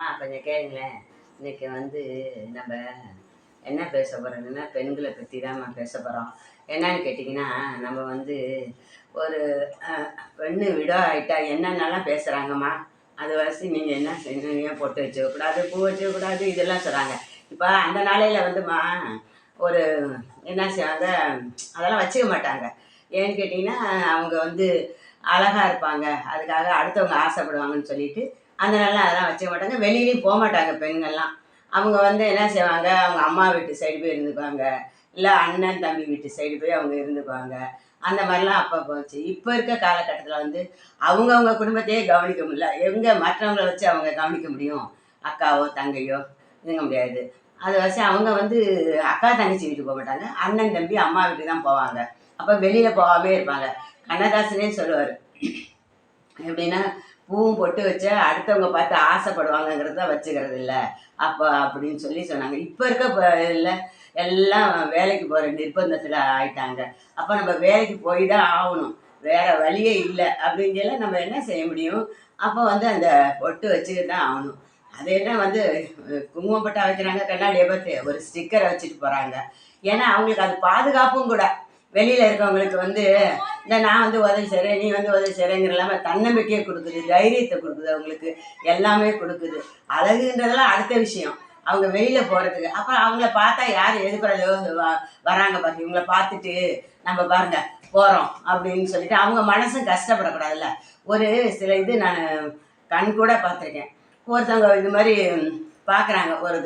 ஆ கொஞ்சம் கேளுங்களேன். இன்னைக்கு வந்து நம்ம என்ன பேச போகிறோம்னா பெண்களை பற்றி தான் பேச போகிறோம் என்னன்னு கேட்டிங்கன்னா நம்ம வந்து ஒரு பெண்ணு விடோ ஆகிட்டா என்னென்னலாம் பேசுகிறாங்கம்மா அது வசதி நீங்கள் என்ன செய்யணுங்க பொட்டு வச்சுக்கக்கூடாது பூ வச்சுக்கக்கூடாது இதெல்லாம் சொல்கிறாங்க இப்போ அந்த நாளையில் வந்துமா ஒரு என்ன செய்வாங்க அதெல்லாம் வச்சுக்க மாட்டாங்க. ஏன்னு கேட்டிங்கன்னா அவங்க வந்து அழகாக இருப்பாங்க. அதுக்காக அடுத்தவங்க ஆசைப்படுவாங்கன்னு சொல்லிட்டு அதனால அதெல்லாம் வச்சுக்க மாட்டாங்க. வெளியிலையும் போக மாட்டாங்க பெண்கள்லாம். அவங்க வந்து என்ன செய்வாங்க? அவங்க அம்மா வீட்டு சைடு போய் இருந்துக்குவாங்க. இல்லை அண்ணன் தம்பி வீட்டு சைடு போய் அவங்க இருந்துக்குவாங்க. அந்த மாதிரிலாம் அப்போ போச்சு இப்போ இருக்க காலகட்டத்தில் வந்து அவங்கவுங்க குடும்பத்தையே கவனிக்க முடியல. எங்கே மற்றவங்கள வச்சு அவங்க கவனிக்க முடியும்? அக்காவோ தங்கையோ இதுங்க முடியாது. அது வச்சு அவங்க வந்து அக்கா தங்கச்சி வீட்டுக்கு போக மாட்டாங்க. அண்ணன் தம்பி அம்மா வீட்டுக்கு தான் போவாங்க. அப்போ வெளியில் போகாமே இருப்பாங்க. கண்ணதாசனே சொல்லுவார். எப்படின்னா பூவும் பொட்டு வச்சா அடுத்தவங்க பார்த்து ஆசைப்படுவாங்கங்கிறத வச்சுக்கிறது இல்லை அப்போ அப்படின்னு சொல்லி சொன்னாங்க. இப்போ இருக்க இல்லை எல்லாம் வேலைக்கு போகிற நிர்பந்தத்தில் ஆயிட்டாங்க. அப்போ நம்ம வேலைக்கு போய் தான் ஆகணும். வேற வழியே இல்லை அப்படிங்கல நம்ம என்ன செய்ய முடியும்? அப்போ வந்து அந்த பொட்டு வச்சுக்கிட்டு தான் ஆகணும். அது என்ன வந்து குங்குமப்பட்டா குங்குமம் வைக்கிறாங்க கண்ணாடியை பார்த்து ஒரு ஸ்டிக்கரை வச்சுட்டு போகிறாங்க ஏன்னா அவங்களுக்கு அது பாதுகாப்பும் கூட. வெளியில் இருக்கவங்களுக்கு வந்து இந்த நான் வந்து உதவி செய்கிறேன் நீ வந்து உதவி செய்கிறேங்கிற இல்லாமல் தன்னம்பிக்கையை கொடுக்குது தைரியத்தை கொடுக்குது அவங்களுக்கு எல்லாமே கொடுக்குது. அழகுன்றதெல்லாம் அடுத்த விஷயம். அவங்க வெளியில் போகிறதுக்கு அப்புறம் அவங்கள பார்த்தா யார் எதுக்குறதோ வராங்க பாருங்க இவங்கள பார்த்துட்டு நம்ம பாருங்க போகிறோம் அப்படின்னு சொல்லிட்டு அவங்க மனசும் கஷ்டப்படக்கூடாதுல்ல. ஒரு சில இது நான் கண் கூட பார்த்துருக்கேன். ஒருத்தவங்க இது மாதிரி பார்க்குறாங்க ஒரு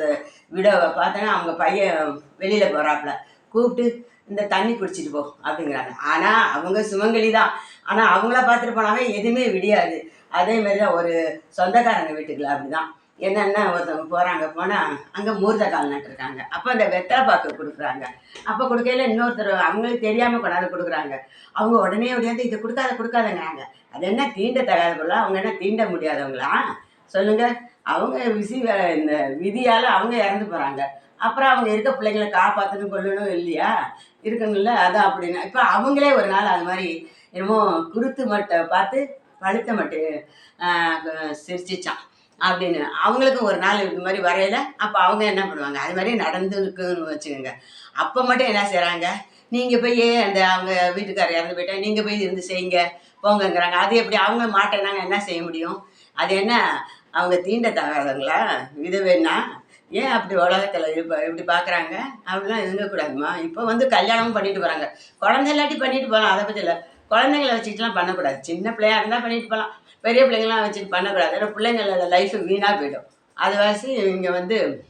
விடோவை பார்த்தோன்னா அவங்க பையன் வெளியில் போகிறாப்புல கூப்பிட்டு இந்த தண்ணி குடிச்சிட்டு போ அப்படிங்கிறாங்க. ஆனால் அவங்க சுமங்கலி தான் ஆனால் அவங்கள பார்த்துட்டு போனாவே எதுவுமே விடியாது. அதே மாதிரி தான் ஒரு சொந்தக்காரங்க வீட்டுக்குள்ள அப்படிதான். என்னென்ன ஒருத்தவங்க போகிறாங்க போனால் அங்கே மூர்த்த கால் நட்டுருக்காங்க அப்போ அந்த வெத்தலை பாக்கு கொடுக்குறாங்க. அப்போ கொடுக்கையில இன்னொருத்தர் அவங்களுக்கு தெரியாமல் கொண்டாந்து கொடுக்குறாங்க. அவங்க உடனே உடையாது இதை கொடுக்காத கொடுக்காதங்கிறாங்க. அது என்ன தீண்ட தகாத பொருளா? அவங்க என்ன தீண்ட முடியாதவங்களா? சொல்லுங்க. அவங்க விசி இந்த விதியால் அவங்க இறந்து போகிறாங்க அப்புறம் அவங்க இருக்க பிள்ளைங்களை காப்பாற்றணும் கொள்ளணும் இல்லையா? இருக்கணும்ல அதான் அப்படின்னா. இப்போ அவங்களே ஒரு நாள் அது மாதிரி என்னமோ குருத்து மட்டை பார்த்து பழுத்த மட்டு சிரிச்சிச்சான் அப்படின்னு. அவங்களுக்கும் ஒரு நாள் இது மாதிரி வரையில. அப்போ அவங்க என்ன பண்ணுவாங்க? அது மாதிரி நடந்துருக்குன்னு வச்சுக்கோங்க. அப்போ மட்டும் என்ன செய்கிறாங்க நீங்கள் போய் அந்த அவங்க வீட்டுக்காரர் இறந்து போயிட்டா? நீங்கள் போய் இருந்து செய்யுங்க போங்கங்கிறாங்க. அது எப்படி அவங்க மாட்டேன்னாங்க என்ன செய்ய முடியும்? அது என்ன? அவங்க தீண்ட தகாதவங்களா இது ஏன் அப்படி உலகத்தில் இப்போ இப்படி பார்க்குறாங்க அப்படிலாம் இருக்கக்கூடாதுமா இப்போ வந்து கல்யாணமும் பண்ணிட்டு போகிறாங்க குழந்தை இல்லாட்டி பண்ணிட்டு போகலாம் அதை பற்றி இல்லை. குழந்தைங்கள வச்சுட்டுலாம் பண்ணக்கூடாது. சின்ன பிள்ளையாக இருந்தால் பண்ணிட்டு போகலாம் பெரிய பிள்ளைங்களாம் வச்சுட்டு பண்ணக்கூடாது. ஏன்னா பிள்ளைங்களோட லைஃப் வீணாக போயிடும். அதைவாசி இங்கே வந்து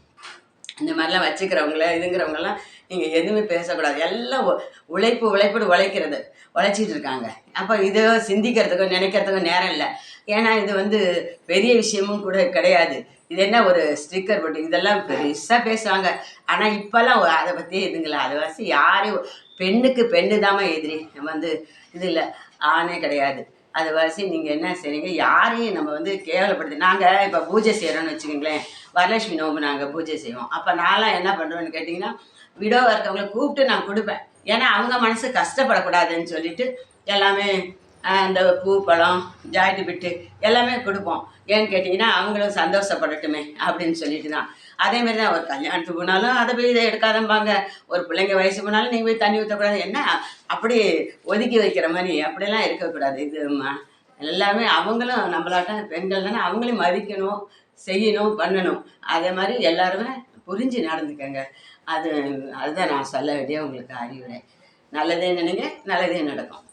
இந்த மாதிரிலாம் வச்சுக்கிறவங்கள இதுங்கிறவங்கலாம் நீங்கள் எதுவுமே பேசக்கூடாது. எல்லாம் உ- உழைப்பு உழைப்புன்னு உழைக்கிறது. உழைச்சிட்டு இருக்காங்க. அப்போ இதோ சிந்திக்கிறதுக்கோ நினைக்கிறதுக்கோ நேரம் இல்லை. ஏன்னா இது வந்து பெரிய விஷயமும் கூட கிடையாது. இது என்ன ஒரு ஸ்டிக்கர் போட்டு இதெல்லாம் பெருசாக பேசுவாங்க. ஆனால் இப்போல்லாம் அதை பற்றி எதுங்களா? அதை வச்சு யாரையும் பெண்ணுக்கு பெண்ணு தாம்மா எதிரி. நம்ம வந்து இது இல்லை ஆணே கிடையாது. அதை வரிசை நீங்கள் என்ன செய்றீங்க? யாரையும் நம்ம வந்து கேவலப்படுத்தி நாங்கள் இப்போ பூஜை செய்கிறோன்னு வச்சுக்கோங்களேன். வரலட்சுமி நோம்பு நாங்கள் பூஜை செய்வோம். அப்போ நான்லாம் என்ன பண்ணுறோன்னு கேட்டிங்கன்னா விடோவாக இருக்கவங்களை கூப்பிட்டு நான் கொடுப்பேன். ஏன்னா அவங்க மனசு கஷ்டப்படக்கூடாதுன்னு சொல்லிட்டு எல்லாமே இந்த பூ பழம் ஜாயிட்டு பிட்டு எல்லாமே கொடுப்போம். ஏன்னு கேட்டிங்கன்னா அவங்களும் சந்தோஷப்படட்டுமே அப்படின்னு சொல்லிட்டு தான். அதேமாரி தான் ஒரு கல்யாணத்துக்கு போனாலும் அதை போய் இதை எடுக்காதம்பாங்க. ஒரு பிள்ளைங்க வயசு போனாலும் நீங்கள் போய் தண்ணி ஊற்றக்கூடாது என்ன? அப்படி ஒதுக்கி வைக்கிற மாதிரி அப்படிலாம் இருக்கக்கூடாது. இது எல்லாமே அவங்களும் நம்மளாட்டம் பெண்கள் தானே அவங்களையும் மதிக்கணும் செய்யணும் பண்ணணும். அதே மாதிரி எல்லாருமே புரிஞ்சு நடந்துக்கங்க. அது அதுதான் நான் சொல்ல வேண்டிய உங்களுக்கு அறிவுரை. நல்லதே நினைங்க நல்லதே நடக்கும்.